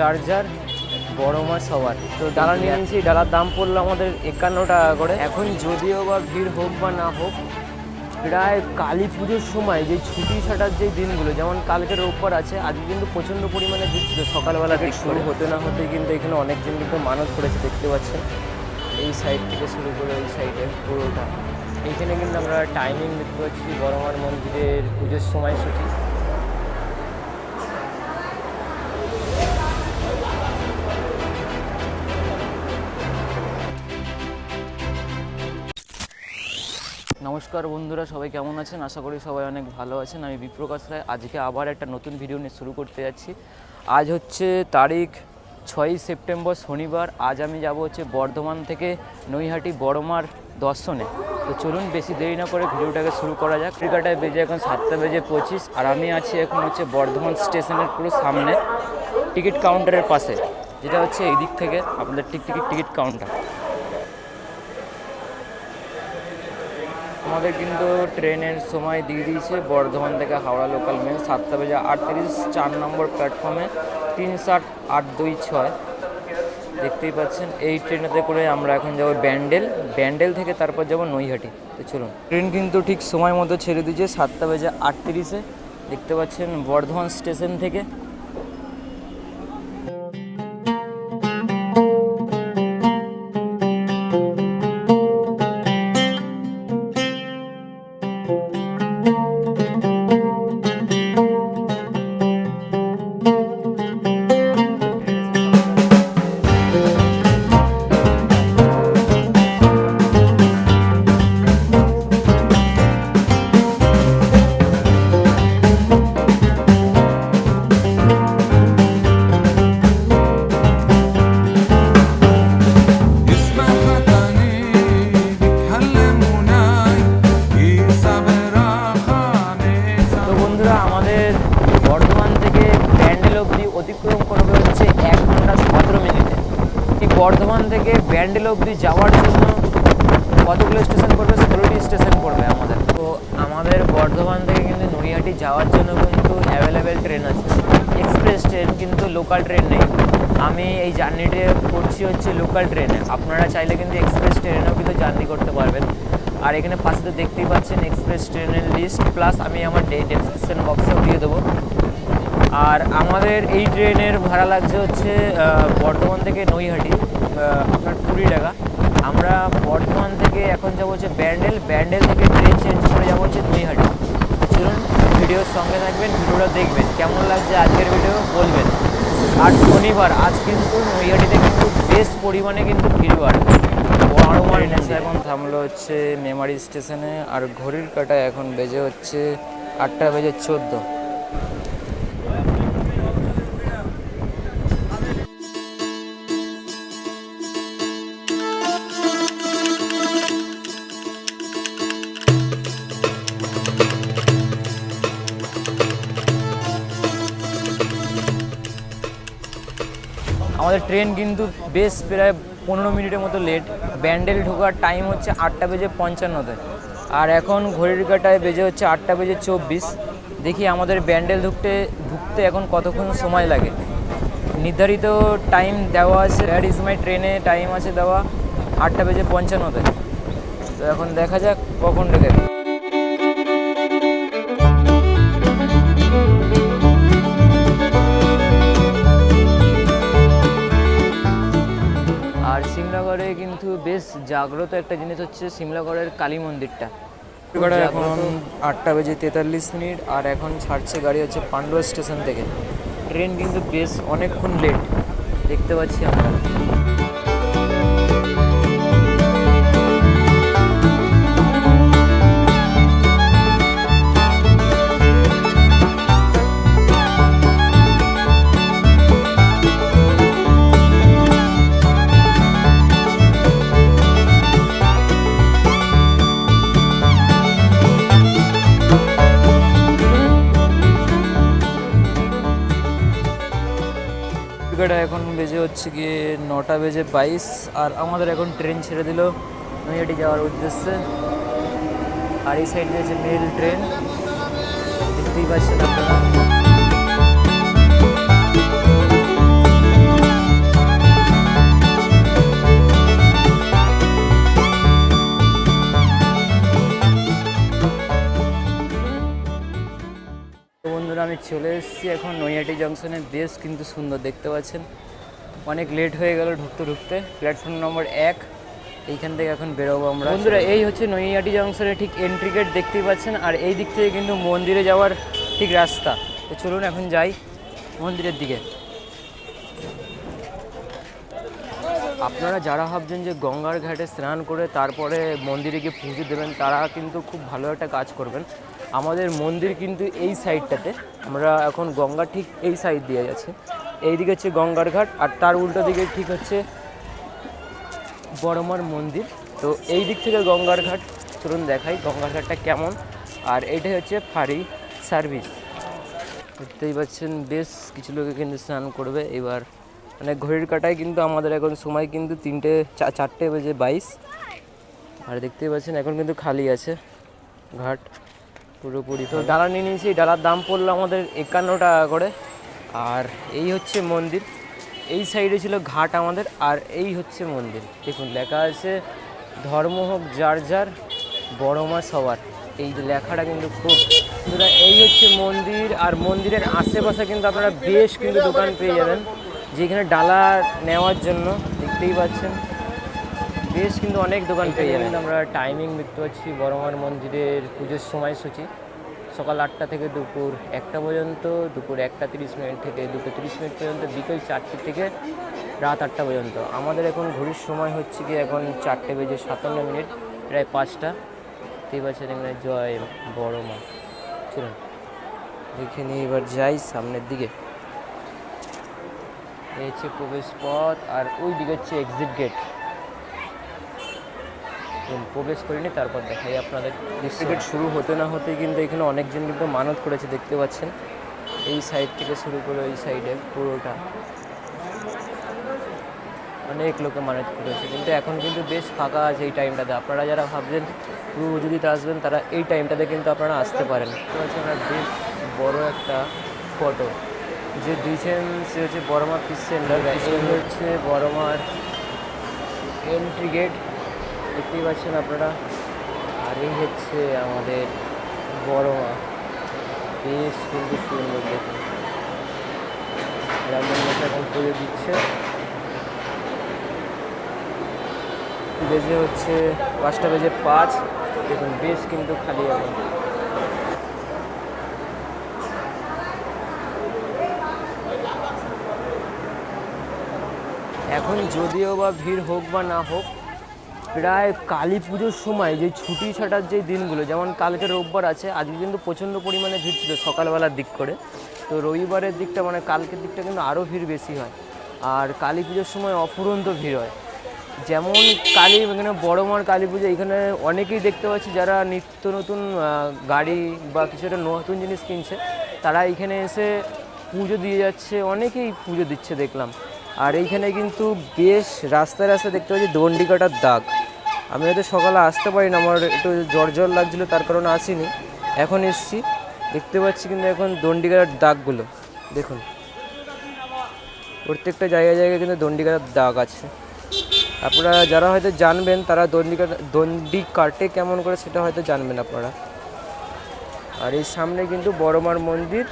যার যার বড় মাছ সবার। তো ডালা নিয়ে নিয়েছি ডালার দাম পড়ল আমাদের একান্ন টাকা করে। এখন যদিও বা ভিড় হোক বা না হোক প্রায় কালী পুজোর সময় যে ছুটি ছাটার যে দিনগুলো যেমন কালকে রোববার আছে আজকে কিন্তু প্রচণ্ড পরিমাণে ভিড় ছিল। সকালবেলা শুরু হতে না হতে কিন্তু এখানে অনেকজন কিন্তু মানত করেছে দেখতে পাচ্ছেন। এই সাইড থেকে শুরু করে এই সাইডে পুরোটা। এইখানে কিন্তু আমরা টাইমিং দেখতে পাচ্ছি বড়মার মন্দিরের পুজোর সময়সূচি নমস্কার বন্ধুরা, সবাই কেমন আছেন? আশা করি সবাই অনেক ভালো আছেন। আমি বিপ্রকাশ রায়। আজকে আবার একটা নতুন ভিডিও নিয়ে শুরু করতে যাচ্ছি। আজ হচ্ছে তারিখ ছয়ই সেপ্টেম্বর, শনিবার। আজ আমি যাব হচ্ছে বর্ধমান থেকে নৈহাটি বড়মার দর্শনে। তো চলুন বেশি দেরি না করে ভিডিওটাকে শুরু করা যাক। টিকাটায় বেজে এখন সাতটা বেজে পঁচিশ। আর আমি আছি এখন হচ্ছে বর্ধমান স্টেশনের পুরো সামনে টিকিট কাউন্টারের পাশে, যেটা হচ্ছে এই দিক থেকে আপনাদের টিক টিকিট টিকিট কাউন্টার আমাদের কিন্তু ট্রেনের সময় দিয়ে দিয়েছে। বর্ধমান থেকে হাওড়া লোকাল মেল সাতটা বেজে আটত্রিশ, চার নম্বর প্ল্যাটফর্মে তিন সাত আট দুই ছয়। দেখতেই পাচ্ছেন, এই ট্রেনেতে করে আমরা এখন যাব ব্যান্ডেল। ব্যান্ডেল থেকে তারপর যাব নৈহাটি। তো চলুন। ট্রেন কিন্তু ঠিক সময় মতো ছেড়ে দিয়েছে, সাতটা বেজে আটত্রিশে। দেখতে পাচ্ছেন, বর্ধমান স্টেশন থেকে আমাদের বর্ধমান থেকে ব্যান্ডেল অবধি অতিক্রম করবে হচ্ছে এক ঘণ্টা সতেরো মিনিটে। এই বর্ধমান থেকে ব্যান্ডেল অবধি যাওয়ার জন্য কতগুলো স্টেশন পড়বে? ষোলোটি স্টেশন পড়বে আমাদের। তো আমাদের বর্ধমান থেকে কিন্তু নৈহাটি যাওয়ার জন্য কিন্তু অ্যাভেলেবেল ট্রেন আছে। এক্সপ্রেস ট্রেন কিন্তু লোকাল ট্রেন নেই। আমি এই জার্নিটি করছি হচ্ছে লোকাল ট্রেনে আপনারা চাইলে কিন্তু এক্সপ্রেস ট্রেনেও কিন্তু জার্নি করতে পারবেন। আর এখানে পাশে তো দেখতেই পাচ্ছেন এক্সপ্রেস ট্রেনের লিস্ট প্লাস আমি আমার ডেসক্রিপশন বক্সেও দিয়ে দেবো। আর আমাদের এই ট্রেনের ভাড়া লাগছে হচ্ছে বর্ধমান থেকে নৈহাটি আপনার কুড়ি টাকা। আমরা বর্ধমান থেকে এখন যাব হচ্ছে ব্যান্ডেল ব্যান্ডেল থেকে ট্রেন চেঞ্জ করে যাব হচ্ছে নৈহাটি। চলুন ভিডিওর সঙ্গে থাকবেন, ভিডিওটা দেখবেন, কেমন লাগছে আজকের ভিডিও বলবেন। আর শনিবার, আজ কিন্তু নৈহাটিতে কিন্তু বেশ পরিমাণে কিন্তু ভিড় বাড়বে। এখন থামলো হচ্ছে মেমারি স্টেশনে আর ঘড়ির কাটায় এখন বেজে হচ্ছে আটটা বেজে চোদ্দ। আমাদের ট্রেন কিন্তু বেশ প্রায় পনেরো মিনিটের মতো লেট ব্যান্ডেল ঢোকার টাইম হচ্ছে আটটা বেজে পঞ্চান্নতে। আর এখন ঘড়ির কাটায় বেজে হচ্ছে আটটা বেজে চব্বিশ। দেখি আমাদের ব্যান্ডেল ঢুকতে ঢুকতে এখন কতক্ষণ সময় লাগে। নির্ধারিত টাইম দেওয়া আছে দ্যাট ইজ মাই ট্রেনে টাইম আছে দেওয়া? আটটা বেজে পঞ্চান্নতে। তো এখন দেখা যাক কখন ঢুকে। বেশ জাগ্রত একটা জিনিস হচ্ছে সিমলাগড়ের কালী মন্দিরটা। এখন আটটা বেজে তেতাল্লিশ মিনিট আর এখন ছাড়ছে গাড়ি হচ্ছে পান্ডুয়া স্টেশন থেকে। ট্রেন কিন্তু বেশ অনেকক্ষণ লেট দেখতে পাচ্ছি আমরা। হচ্ছে গিয়ে নটা বেজে বাইশ, আর আমাদের এখন ট্রেন ছেড়ে দিল নৈহাটি যাওয়ার উদ্দেশ্যে। আর এই সাইড রয়েছে মেল ট্রেন দেখতেই পাচ্ছেন আপনারা। বন্ধুরা, আমি চলে এসেছি এখন নৈহাটি জংশনের বেশ কিন্তু সুন্দর দেখতে পাচ্ছেন। অনেক লেট হয়ে গেল ঢুকতে ঢুকতে। প্ল্যাটফর্ম নম্বর এক, এইখান থেকে এখন বেরোবো আমরা। বন্ধুরা, এই হচ্ছে নৈহাটি জংশনের ঠিক এন্ট্রি গেট দেখতেই পাচ্ছেন, আর এই দিক থেকে কিন্তু মন্দিরে যাওয়ার ঠিক রাস্তা। তো চলুন এখন যাই মন্দিরের দিকে। আপনারা যারা ভাবছেন যে গঙ্গার ঘাটে স্নান করে তারপরে মন্দিরে গিয়ে পুজো দেবেন, তারা কিন্তু খুব ভালো একটা কাজ করবেন। আমাদের মন্দির কিন্তু এই সাইডটাতে আমরা এখন গঙ্গা ঠিক এই সাইড দিয়ে যাচ্ছে। এই দিকে হচ্ছে গঙ্গার ঘাট আর তার উল্টো দিকে ঠিক হচ্ছে বড়মার মন্দির। তো এই দিক থেকে গঙ্গার ঘাট চলুন দেখাই গঙ্গার ঘাটটা কেমন। আর এইটাই হচ্ছে ফাঁড়ি সার্ভিস। দেখতেই পাচ্ছেন বেশ কিছু লোকে কিন্তু স্নান করবে। এবার মানে ঘড়ির কাটায় কিন্তু আমাদের এখন সময় কিন্তু তিনটে চা- চারটে বেজে বাইশ। আর দেখতেই পাচ্ছেন এখন কিন্তু খালি আছে ঘাট। পুরোপুরি তো ডালা নিয়ে নিয়েছি ডালার দাম পড়ল আমাদের একান্ন টাকা করে। আর এই হচ্ছে মন্দির। এই সাইডে ছিল ঘাট আমাদের আর এই হচ্ছে মন্দির। দেখুন লেখা আছে ধর্ম হোক যার যার বড় মা সবার। এই যে লেখাটা কিন্তু খুব বন্ধুরা, এই হচ্ছে মন্দির আর মন্দিরের আশেপাশে কিন্তু আপনারা বেশ কিন্তু দোকান পেয়ে যাবেন যেখানে ডালা নেওয়ার জন্য দেখতেই পাচ্ছেন। বেশ কিন্তু অনেক দোকান পেয়ে যাবেন। আমরা টাইমিং দেখতে পাচ্ছি বড়মার মন্দিরের পুজোর সময়সূচি। সকাল আটটা থেকে দুপুর একটা পর্যন্ত, দুপুর একটা তিরিশ মিনিট থেকে দুটো তিরিশ মিনিট পর্যন্ত, বিকেল চারটে থেকে রাত আটটা পর্যন্ত। আমাদের এখন ঘড়ির সময় হচ্ছে কি এখন চারটে বেজে সাতান্ন মিনিট, প্রায় পাঁচটা। দেখতেই পাচ্ছেন এখানে জয় বড় মা। চলুন, দেখে নিয়ে এবার যাই সামনের দিকে। এই হচ্ছে প্রবেশ পথ, আর ওই দিকে হচ্ছে এক্সিট গেট প্রবেশ করিনি, তারপর দেখাই আপনাদের গেট শুরু হতে না হতে কিন্তু এখানে অনেকজন কিন্তু মানত করেছে, দেখতে পাচ্ছেন। এই সাইড থেকে শুরু করে ওই সাইডে পুরোটা। অনেক লোকে মানত করেছে, কিন্তু এখন কিন্তু বেশ ফাঁকা আছে এই টাইমটাতে আপনারা যারা ভাবছেন পুরো যদি আসবেন, তারা এই টাইমটাতে কিন্তু আপনারা আসতে পারেন। আমরা বেশ বড় একটা ফটো যে দিয়েছেন সে হচ্ছে বড়মা পিস সেন্টার হচ্ছে বড়মার এন্ট্রি গেট দেখতেই পাচ্ছেন আপনারা। আর এই হচ্ছে আমাদের বড় মা বেশ কিন্তু সুন্দর দেখুন। ব্রাহ্মণ মশাই এখন পুজো দিচ্ছে। বেজে হচ্ছে পাঁচটা বেজে পাঁচ। দেখুন, বেশ কিন্তু খালি এখন। এখন যদিও বা ভিড় হোক বা না হোক প্রায় কালী পুজোর সময় যে ছুটি ছাটার যে দিনগুলো, যেমন কালকে রোববার আছে, আজকে কিন্তু প্রচণ্ড পরিমাণে ভিড় ছিল সকালবেলার দিক করে। তো রবিবারের দিকটা মানে কালকের দিকটা কিন্তু আরও ভিড় বেশি হয়। আর কালী পুজোর সময় অফুরন্ত ভিড় হয়। যেমন কালী, এখানে বড় মার কালী পুজো, এখানে অনেকেই দেখতে পাচ্ছি যারা নিত্য নতুন গাড়ি বা কিছু একটা নতুন জিনিস কিনছে, তারা এখানে এসে পুজো দিয়ে যাচ্ছে, অনেকেই পুজো দিচ্ছে দেখলাম। আর এইখানে কিন্তু বেশ রাস্তায় রাস্তায় দেখতে পাচ্ছি দণ্ডি কাটার দাগ। আমি হয়তো সকালে আসতে পারি না আমার একটু জ্বর জ্বর লাগছিল, তার কারণে আসিনি। এখন এসছি, দেখতে পাচ্ছি কিন্তু এখন দণ্ডি কাটার দাগগুলো, দেখুন। প্রত্যেকটা জায়গায় জায়গায় কিন্তু দণ্ডি কাটার দাগ আছে। আপনারা যারা হয়তো জানবেন, তারা দণ্ডি কাটা দণ্ডি কাটে কেমন করে সেটা হয়তো জানবেন আপনারা। আর এই সামনে কিন্তু বড়মার মন্দির,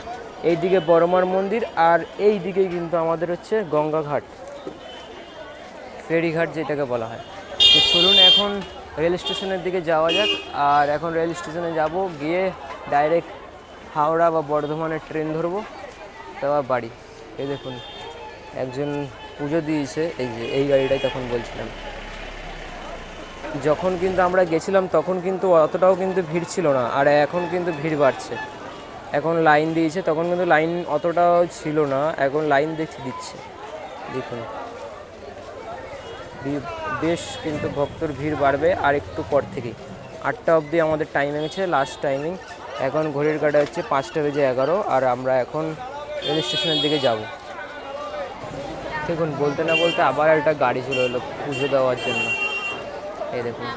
এইদিকে বড়মার মন্দির, আর এই দিকে কিন্তু আমাদের হচ্ছে গঙ্গাঘাট। ফেরিঘাট যেটাকে বলা হয়। চলুন এখন রেল স্টেশনের দিকে যাওয়া যাক। আর এখন রেল স্টেশনে যাব, গিয়ে ডাইরেক্ট হাওড়া বা বর্ধমানের ট্রেন ধরবো। তারপর বাড়ি। এই দেখুন, একজন পুজো দিয়েছে, এই যে, এই গাড়িটাই তখন বলছিলাম। যখন কিন্তু আমরা গেছিলাম, তখন কিন্তু অতটাও কিন্তু ভিড় ছিল না, আর এখন কিন্তু ভিড় বাড়ছে। এখন লাইন দিয়েছে, তখন কিন্তু লাইন অতটাও ছিল না, এখন লাইন দেখছি দিচ্ছে। দেখুন। বেশ কিন্তু ভক্তর ভিড় বাড়বে আর একটু পর থেকেই। আটটা অবধি আমাদের টাইমিং আছে লাস্ট টাইমিং এখন ঘড়ির কাটা হচ্ছে পাঁচটা বেজে এগারো আর আমরা এখন রেল স্টেশনের দিকে যাব। দেখুন, বলতে না বলতে আবার একটা গাড়ি চলে এলো পুজো দেওয়ার জন্য। এই দেখুন।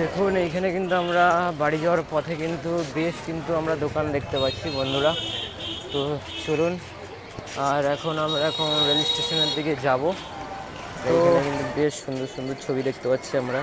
দেখুন, এইখানে কিন্তু আমরা বাড়ি যাওয়ার পথে কিন্তু বেশ কিন্তু আমরা দোকান দেখতে পাচ্ছি বন্ধুরা। তো চলুন, আর এখন আমরা এখন রেল স্টেশনের দিকে যাব। বেশ সুন্দর সুন্দর ছবি দেখতে পাচ্ছি আমরা।